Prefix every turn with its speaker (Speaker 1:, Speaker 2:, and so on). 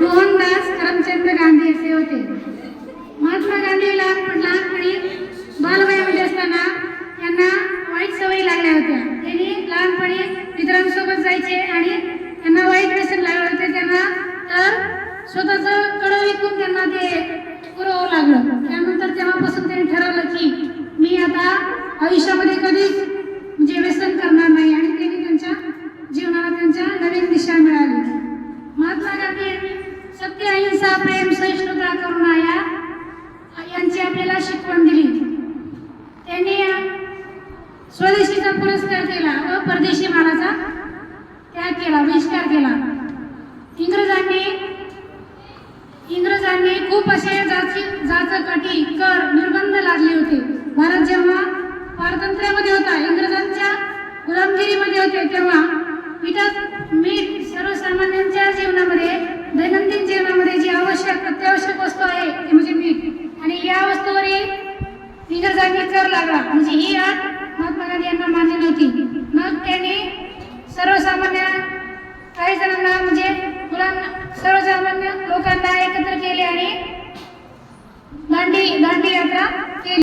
Speaker 1: मोहनदास करमचंद गांधी असे होते. महात्मा गांधी लहान लहानपणी बालवयामध्ये असताना त्यांना वाईट सवयी लागल्या होत्या. त्यांनी लहानपणी मित्रांसोबत जायचे आणि त्यांना वाईट व्यसन लागलं होते. त्यांना तर स्वतःचं कडं विकून त्यांना ते पुरवावं लागलं. त्यानंतर तेव्हापासून त्यांनी ठरवलं की मी आता आयुष्यामध्ये कधीच स्वदेशीचा पुरस्कार केला. व परदेशी मालाचा. त्याग केला बहिष्कार केला. इंग्रजांनी इंग्रजांनी खूप असे जाची जाचकाठी कर निर्बंध लादले होते. भारत जेव्हा स्वातंत्र्यामध्ये होता इंग्रजांच्या गुलामगिरीमध्ये होते तेव्हा मिठात मीठ सर्वसामान्यांच्या जीवनामध्ये दैनंदिन जीवनामध्ये जी आवश्यक अत्यावश्यक वस्तू आहे ती म्हणजे मीठ. आणि या वस्तूवरही इंग्रजांनी कर लागला म्हणजे ही अट मुलांना सर्वसामान्य लोकांना एकत्र केले आणि दांडी दांडी यात्रा केली.